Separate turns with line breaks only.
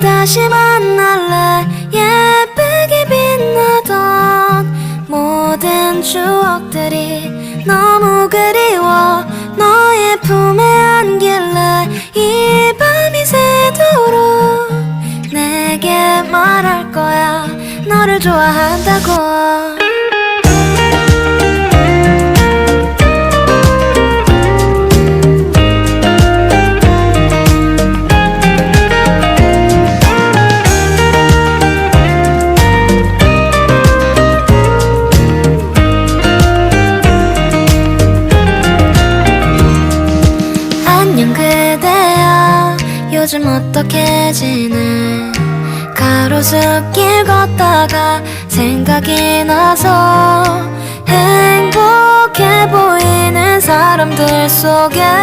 다시 만날래? 예쁘게 빛나던 모든 추억들이 너무 그리워. 너의 품에 안길래 이 밤이 새도록 내게 말할 거야. 너를 좋아한다고 안녕 그대야 요즘 어떻게 지내? 가로수길 걷다가 생각이 나서 행복해 보이는 사람들 속에